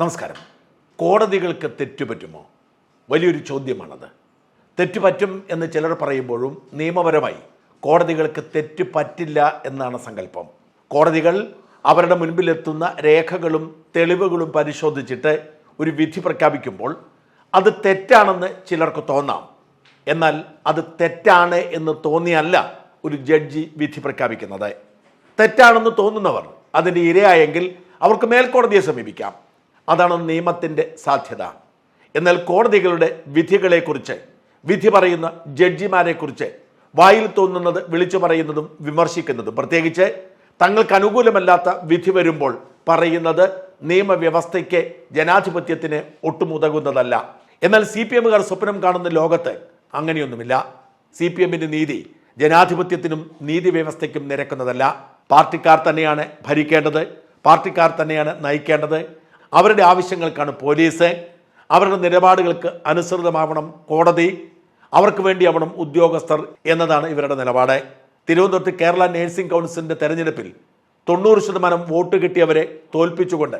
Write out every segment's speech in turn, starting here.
നമസ്കാരം. കോടതികൾക്ക് തെറ്റുപറ്റുമോ വലിയൊരു ചോദ്യമാണത്. തെറ്റുപറ്റും എന്ന് ചിലർ പറയുമ്പോഴും നിയമപരമായി കോടതികൾക്ക് തെറ്റ് പറ്റില്ല എന്നാണ് സങ്കല്പം. കോടതികൾ അവരുടെ മുൻപിലെത്തുന്ന രേഖകളും തെളിവുകളും പരിശോധിച്ചിട്ട് ഒരു വിധി പ്രഖ്യാപിക്കുമ്പോൾ അത് തെറ്റാണെന്ന് ചിലർക്ക് തോന്നാം. എന്നാൽ അത് തെറ്റാണ് എന്ന് തോന്നിയല്ല ഒരു ജഡ്ജി വിധി പ്രഖ്യാപിക്കുന്നത്. തെറ്റാണെന്ന് തോന്നുന്നവർ അതിന്റെ ഇരയായെങ്കിൽ അവർക്ക് മേൽക്കോടതിയെ സമീപിക്കാം. അതാണ് നിയമത്തിന്റെ സാധ്യത. എന്നാൽ കോടതികളുടെ വിധികളെക്കുറിച്ച് വിധി പറയുന്ന ജഡ്ജിമാരെക്കുറിച്ച് വായിൽ തോന്നുന്നത് വിളിച്ചു പറയുന്നതും വിമർശിക്കുന്നതും. പ്രത്യേകിച്ച് തങ്ങൾക്ക് അനുകൂലമല്ലാത്ത വിധി വരുമ്പോൾ പറയുന്നത് നിയമവ്യവസ്ഥയ്ക്ക് ജനാധിപത്യത്തിന് ഒട്ടുമുതകുന്നതല്ല. എന്നാൽ സി പി എമ്മുകാർ സ്വപ്നം കാണുന്ന ലോകത്ത് അങ്ങനെയൊന്നുമില്ല. സി പി എമ്മിന്റെ നീതി ജനാധിപത്യത്തിനും നീതി വ്യവസ്ഥയ്ക്കും നിരക്കുന്നതല്ല. പാർട്ടിക്കാർ തന്നെയാണ് ഭരിക്കേണ്ടത്. പാർട്ടിക്കാർ തന്നെയാണ് നയിക്കേണ്ടത്. അവരുടെ ആവശ്യങ്ങൾക്കാണ് പോലീസ്. അവരുടെ നിലപാടുകൾക്ക് അനുസൃതമാവണം കോടതി. അവർക്ക് വേണ്ടിയാവണം ഉദ്യോഗസ്ഥർ എന്നതാണ് ഇവരുടെ നിലപാട്. തിരുവനന്തപുരത്ത് കേരള നേഴ്സിംഗ് കൗൺസിലിന്റെ തെരഞ്ഞെടുപ്പിൽ തൊണ്ണൂറ് ശതമാനം വോട്ട് കിട്ടിയവരെ തോൽപ്പിച്ചുകൊണ്ട്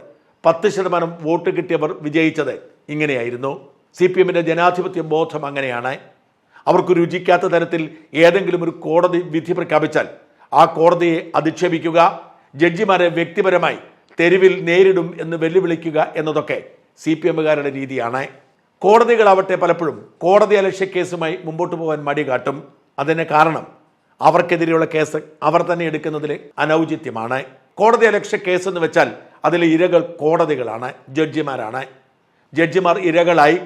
പത്ത് ശതമാനം വോട്ട് കിട്ടിയവർ വിജയിച്ചത് ഇങ്ങനെയായിരുന്നു. സി പി എമ്മിന്റെ ജനാധിപത്യ ബോധം അങ്ങനെയാണ്. അവർക്ക് രുചിക്കാത്ത തരത്തിൽ ഏതെങ്കിലും ഒരു കോടതി വിധി പ്രഖ്യാപിച്ചാൽ ആ കോടതിയെ അധിക്ഷേപിക്കുക. ജഡ്ജിമാരെ വ്യക്തിപരമായി തെരുവിൽ നേരിടും എന്ന് വെല്ലുവിളിക്കുക എന്നതൊക്കെ സി പി എമ്മുകാരുടെ രീതിയാണ്. കോടതികളാവട്ടെ പലപ്പോഴും കോടതി അലക്ഷ്യ കേസുമായി മുമ്പോട്ട് പോകാൻ മടി കാട്ടും. അതിന് കാരണം അവർക്കെതിരെയുള്ള കേസ് അവർ തന്നെ എടുക്കുന്നതിൽ അനൗചിത്യമാണ്. കോടതി അലക്ഷ്യ കേസ് എന്ന് വെച്ചാൽ അതിലെ ഇരകൾ കോടതികളാണ് ജഡ്ജിമാരാണ്. ജഡ്ജിമാർ ഇരകളായി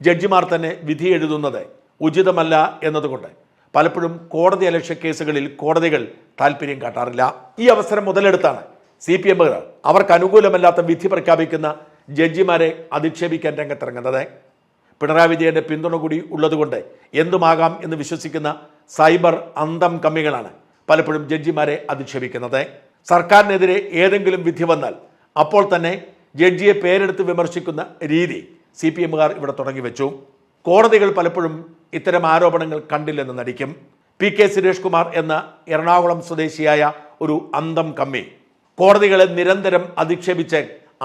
ജഡ്ജിമാർ തന്നെ വിധി എഴുതുന്നത് ഉചിതമല്ല എന്നതുകൊണ്ട് പലപ്പോഴും കോടതി അലക്ഷ്യ കേസുകളിൽ കോടതികൾ താല്പര്യം കാട്ടാറില്ല. ഈ അവസരം മുതലെടുത്താണ് സി പി എമ്മുകാർ അവർക്ക് അനുകൂലമല്ലാത്ത വിധി പ്രഖ്യാപിക്കുന്ന ജഡ്ജിമാരെ അധിക്ഷേപിക്കാൻ രംഗത്തിറങ്ങുന്നത്. പിണറായി വിജയന്റെ പിന്തുണ കൂടി ഉള്ളതുകൊണ്ട് എന്തുമാകാം എന്ന് വിശ്വസിക്കുന്ന സൈബർ അന്തം കമ്മികളാണ് പലപ്പോഴും ജഡ്ജിമാരെ അധിക്ഷേപിക്കുന്നത്. സർക്കാരിനെതിരെ ഏതെങ്കിലും വിധി വന്നാൽ അപ്പോൾ തന്നെ ജഡ്ജിയെ പേരെടുത്ത് വിമർശിക്കുന്ന രീതി സി പി എമ്മുകാർ ഇവിടെ തുടങ്ങി വെച്ചു. കോടതികൾ പലപ്പോഴും ഇത്തരം ആരോപണങ്ങൾ കണ്ടില്ലെന്ന് നടിക്കും. പി കെ സുരേഷ് കുമാർ എന്ന എറണാകുളം സ്വദേശിയായ ഒരു അന്തം കമ്മി കോടതികളെ നിരന്തരം അധിക്ഷേപിച്ച്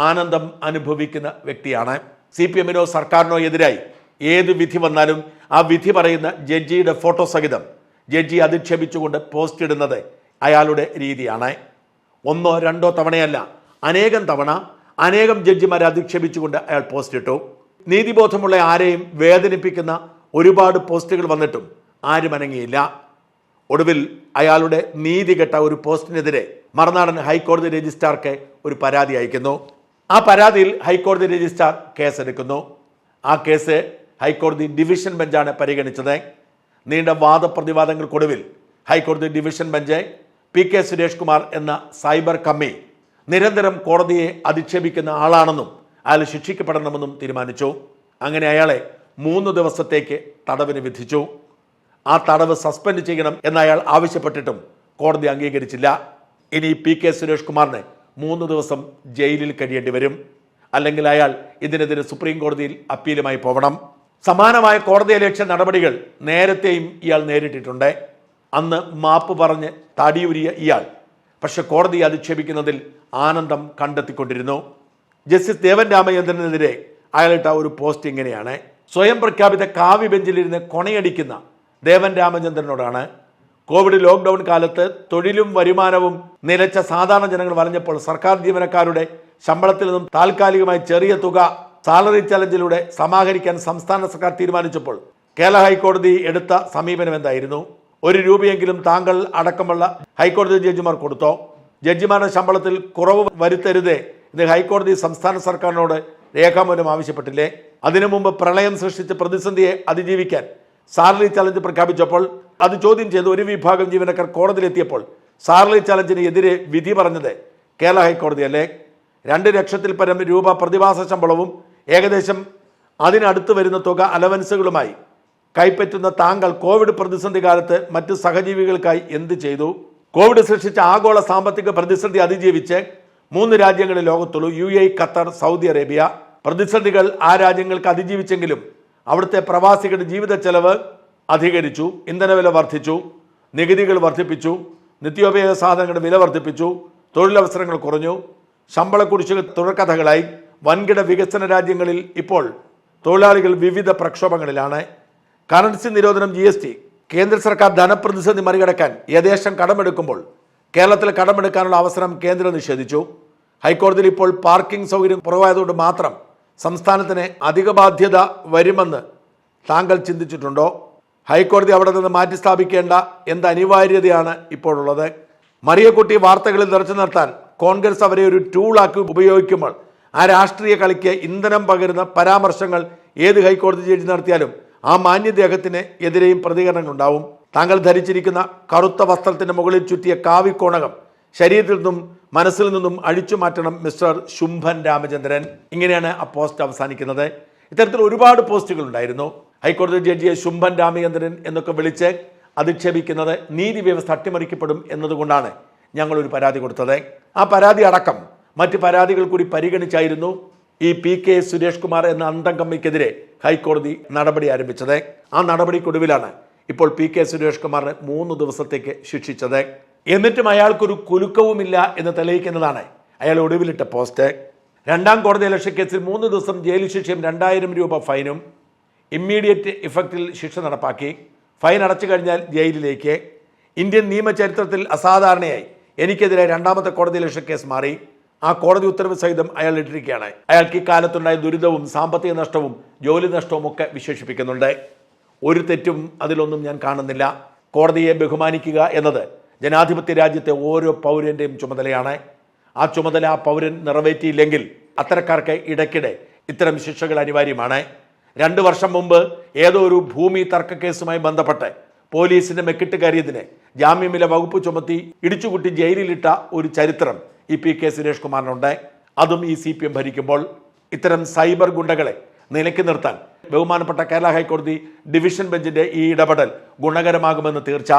ആനന്ദം അനുഭവിക്കുന്ന വ്യക്തിയാണ്. സി പി എമ്മിനോ സർക്കാരിനോ എതിരായി ഏത് വിധി വന്നാലും ആ വിധി പറയുന്ന ജഡ്ജിയുടെ ഫോട്ടോ സഹിതം ജഡ്ജി അധിക്ഷേപിച്ചുകൊണ്ട് പോസ്റ്റ് ഇടുന്നത് അയാളുടെ രീതിയാണ്. ഒന്നോ രണ്ടോ തവണയല്ല അനേകം തവണ അനേകം ജഡ്ജിമാരെ അധിക്ഷേപിച്ചുകൊണ്ട് അയാൾ പോസ്റ്റ് ഇട്ടു. നീതിബോധമുള്ള ആരെയും വേദനിപ്പിക്കുന്ന ഒരുപാട് പോസ്റ്റുകൾ വന്നിട്ടും ആരും അനങ്ങിയില്ല. ഒടുവിൽ അയാളുടെ നീതികെട്ട ഒരു പോസ്റ്റിനെതിരെ മറുനാടൻ ഹൈക്കോടതി രജിസ്ട്രാർക്ക് ഒരു പരാതി അയക്കുന്നു. ആ പരാതിയിൽ ഹൈക്കോടതി രജിസ്ട്രാർ കേസെടുക്കുന്നു. ആ കേസ് ഹൈക്കോടതി ഡിവിഷൻ ബെഞ്ചാണ് പരിഗണിച്ചത്. നീണ്ട വാദപ്രതിവാദങ്ങൾക്കൊടുവിൽ ഹൈക്കോടതി division bench P K Suresh Kumar എന്ന സൈബർ കമ്മി നിരന്തരം കോടതിയെ അധിക്ഷേപിക്കുന്ന ആളാണെന്നും അയാൾ ശിക്ഷിക്കപ്പെടണമെന്നും തീരുമാനിച്ചു. അങ്ങനെ അയാളെ മൂന്ന് ദിവസത്തേക്ക് തടവിന് വിധിച്ചു. ആ തടവ് സസ്പെൻഡ് ചെയ്യണം എന്ന് അയാൾ ആവശ്യപ്പെട്ടിട്ടും കോടതി അംഗീകരിച്ചില്ല. ഇനി പി കെ സുരേഷ് കുമാറിന് മൂന്ന് ദിവസം ജയിലിൽ കഴിയേണ്ടി വരും. അല്ലെങ്കിൽ അയാൾ ഇതിനെതിരെ സുപ്രീം കോടതിയിൽ അപ്പീലുമായി പോകണം സമാനമായ കോടതി അലക്ഷ്യ നടപടികൾ നേരത്തെയും ഇയാൾ നേരിട്ടിട്ടുണ്ട്. അന്ന് മാപ്പ് പറഞ്ഞ് താടിയുരിയ ഇയാൾ. പക്ഷെ കോടതി അധിക്ഷേപിക്കുന്നതിൽ ആനന്ദം കണ്ടെത്തിക്കൊണ്ടിരുന്നു. ജസ്റ്റിസ് ദേവൻ രാമചന്ദ്രനെതിരെ അയാളിട്ട ഒരു പോസ്റ്റ് ഇങ്ങനെയാണ്. സ്വയം പ്രഖ്യാപിത കാവ്യ ബെഞ്ചിലിരുന്ന് കൊണയടിക്കുന്ന ദേവൻ രാമചന്ദ്രനോടാണ് കോവിഡ് ലോക്ക്ഡൌൺ കാലത്ത് തൊഴിലും വരുമാനവും നിലച്ച സാധാരണ ജനങ്ങൾ വലഞ്ഞപ്പോൾ സർക്കാർ ജീവനക്കാരുടെ ശമ്പളത്തിൽ നിന്നും താൽക്കാലികമായി ചെറിയ തുക സാലറി ചലഞ്ചിലൂടെ സമാഹരിക്കാൻ സംസ്ഥാന സർക്കാർ തീരുമാനിച്ചപ്പോൾ കേരള ഹൈക്കോടതി എടുത്ത സമീപനം എന്തായിരുന്നു? ഒരു രൂപയെങ്കിലും താങ്കൾ അടക്കമുള്ള ഹൈക്കോടതി ജഡ്ജിമാർ കൊടുത്തോ? ജഡ്ജിമാരുടെ ശമ്പളത്തിൽ കുറവ് വരുത്തരുതേ ഇത് ഹൈക്കോടതി സംസ്ഥാന സർക്കാരിനോട് രേഖാമൂലം ആവശ്യപ്പെട്ടില്ലേ? അതിനു മുമ്പ് പ്രളയം സൃഷ്ടിച്ച പ്രതിസന്ധിയെ അതിജീവിക്കാൻ സാലറി ചലഞ്ച് പ്രഖ്യാപിച്ചപ്പോൾ അത് ചോദ്യം ചെയ്ത് ഒരു വിഭാഗം ജീവനക്കാർ കോടതിയിലെത്തിയപ്പോൾ സാലറി ചലഞ്ചിന് എതിരെ വിധി പറഞ്ഞത് കേരള ഹൈക്കോടതി അല്ലേ? രണ്ട് ലക്ഷത്തിൽ പരം രൂപ പ്രതിമാസ ശമ്പളവും ഏകദേശം അതിനടുത്ത് വരുന്ന തുക അലവൻസുകളുമായി കൈപ്പറ്റുന്ന താങ്കൾ കോവിഡ് പ്രതിസന്ധി കാലത്ത് മറ്റ് സഹജീവികൾക്കായി എന്ത് ചെയ്തു? കോവിഡ് സൃഷ്ടിച്ച ആഗോള സാമ്പത്തിക പ്രതിസന്ധി അതിജീവിച്ച് മൂന്ന് രാജ്യങ്ങളിൽ ലോകത്തുള്ളൂ യു ഖത്തർ സൗദി അറേബ്യ. പ്രതിസന്ധികൾ ആ രാജ്യങ്ങൾക്ക് അതിജീവിച്ചെങ്കിലും അവിടുത്തെ പ്രവാസികളുടെ ജീവിത ചെലവ് അധികരിച്ചു ഇന്ധനവില വർദ്ധിച്ചു നികുതികൾ വർദ്ധിപ്പിച്ചു നിത്യോപയോഗ സാധനങ്ങളുടെ വില വർദ്ധിപ്പിച്ചു തൊഴിലവസരങ്ങൾ കുറഞ്ഞു ശമ്പള കുടിശ്ശിക തുടർക്കഥകളായി വൻകിട വികസന രാജ്യങ്ങളിൽ ഇപ്പോൾ തൊഴിലാളികൾ വിവിധ പ്രക്ഷോഭങ്ങളിലാണ്. കറൻസി നിരോധനം ജി എസ് ടി കേന്ദ്ര സർക്കാർ ധനപ്രതിസന്ധി മറികടക്കാൻ യഥേഷ്ടം കടമെടുക്കുമ്പോൾ കേരളത്തിൽ കടമെടുക്കാനുള്ള അവസരം കേന്ദ്രം നിഷേധിച്ചു. ഹൈക്കോടതിയിൽ ഇപ്പോൾ പാർക്കിംഗ് സൗകര്യം കുറവായതുകൊണ്ട് മാത്രം സംസ്ഥാനത്തിന് അധിക ബാധ്യത വരുമെന്ന് താങ്കൾ ചിന്തിച്ചിട്ടുണ്ടോ? ഹൈക്കോടതി അവിടെ നിന്ന് മാറ്റി സ്ഥാപിക്കേണ്ട എന്ത് അനിവാര്യതയാണ് ഇപ്പോഴുള്ളത്? മറിയക്കുട്ടി വാർത്തകളിൽ നിറച്ചു നിർത്താൻ കോൺഗ്രസ് അവരെ ഒരു ടൂളാക്കി ഉപയോഗിക്കുമ്പോൾ ആ രാഷ്ട്രീയ കളിക്ക് ഇന്ധനം പകരുന്ന പരാമർശങ്ങൾ ഏത് ഹൈക്കോടതി ജഡ്ജി നടത്തിയാലും ആ മാന്യദേഹത്തിന് എതിരെയും പ്രതികരണങ്ങളുണ്ടാവും. താങ്കൾ ധരിച്ചിരിക്കുന്ന കറുത്ത വസ്ത്രത്തിന് മുകളിൽ ചുറ്റിയ കാവിക്കോണകം ശരീരത്തിൽ നിന്നും മനസ്സിൽ നിന്നും അഴിച്ചു മാറ്റണം മിസ്റ്റർ ശുംഭൻ രാമചന്ദ്രൻ. ഇങ്ങനെയാണ് ആ പോസ്റ്റ് അവസാനിക്കുന്നത്. ഇത്തരത്തിൽ ഒരുപാട് പോസ്റ്റുകൾ ഉണ്ടായിരുന്നു. ഹൈക്കോടതി ജഡ്ജിയെ ശുംഭൻ രാമചന്ദ്രൻ എന്നൊക്കെ വിളിച്ച് അധിക്ഷേപിക്കുന്നത് നീതി വ്യവസ്ഥ അട്ടിമറിക്കപ്പെടും എന്നതുകൊണ്ടാണ് ഞങ്ങൾ ഒരു പരാതി കൊടുത്തത്. ആ പരാതി അടക്കം മറ്റ് പരാതികൾ കൂടി പരിഗണിച്ചായിരുന്നു ഈ പി കെ സുരേഷ് കുമാർ എന്ന അന്തം കമ്മിക്കെതിരെ ഹൈക്കോടതി നടപടി ആരംഭിച്ചത്. ആ നടപടിക്കൊടുവിലാണ് ഇപ്പോൾ പി കെ സുരേഷ് കുമാറിനെ മൂന്ന് ദിവസത്തേക്ക് ശിക്ഷിച്ചത്. എന്നിട്ടും അയാൾക്കൊരു കുലുക്കവുമില്ല എന്ന് തെളിയിക്കുന്നതാണ്. അയാൾ ഒടുവിലിട്ട പോസ്റ്റ്. രണ്ടാം കോടതി ഇലക്ഷൻ കേസിൽ മൂന്ന് ദിവസം ജയിൽ ശിക്ഷയും രണ്ടായിരം രൂപ ഫൈനും ഇമ്മീഡിയറ്റ് ഇഫക്റ്റിൽ ശിക്ഷ നടപ്പാക്കി. ഫൈൻ അടച്ചു കഴിഞ്ഞാൽ ജയിലിലേക്ക്. ഇന്ത്യൻ നിയമചരിത്രത്തിൽ അസാധാരണയായി. എനിക്കെതിരെ രണ്ടാമത്തെ കോടതി ഇലക്ഷൻ കേസ് മാറി. ആ കോടതി ഉത്തരവ് സഹിതം അയാൾ ഇട്ടിരിക്കുകയാണ്. അയാൾക്ക് ഇക്കാലത്തുണ്ടായ ദുരിതവും സാമ്പത്തിക നഷ്ടവും ജോലി നഷ്ടവും ഒക്കെ വിശേഷിപ്പിക്കുന്നുണ്ട്. ഒരു തെറ്റും അതിലൊന്നും ഞാൻ കാണുന്നില്ല. കോടതിയെ ബഹുമാനിക്കുക എന്നത് ജനാധിപത്യ രാജ്യത്തെ ഓരോ പൗരന്റെയും ചുമതലയാണ്. ആ ചുമതല ആ പൗരൻ നിറവേറ്റിയില്ലെങ്കിൽ അത്തരക്കാർക്ക് ഇടയ്ക്കിടെ ഇത്തരം ശിക്ഷകൾ അനിവാര്യമാണ്. രണ്ടു വർഷം മുമ്പ് ഏതോ ഒരു ഭൂമി തർക്ക കേസുമായി ബന്ധപ്പെട്ട് പോലീസിന്റെ മെക്കിട്ട് കയറിയതിന് ജാമ്യമില്ല വകുപ്പ് ചുമത്തി ഇടിച്ചുകുട്ടി ജയിലിലിട്ട ഒരു ചരിത്രം ഇ പി കെ സുരേഷ് കുമാറിനുണ്ട്. അതും ഈ സി പി എം ഭരിക്കുമ്പോൾ ഇത്തരം സൈബർ ഗുണ്ടകളെ നിലയ്ക്ക് നിർത്താൻ ബഹുമാനപ്പെട്ട കേരള ഹൈക്കോടതി ഡിവിഷൻ ബെഞ്ചിന്റെ ഈ ഇടപെടൽ ഗുണകരമാകുമെന്ന് തീർച്ച.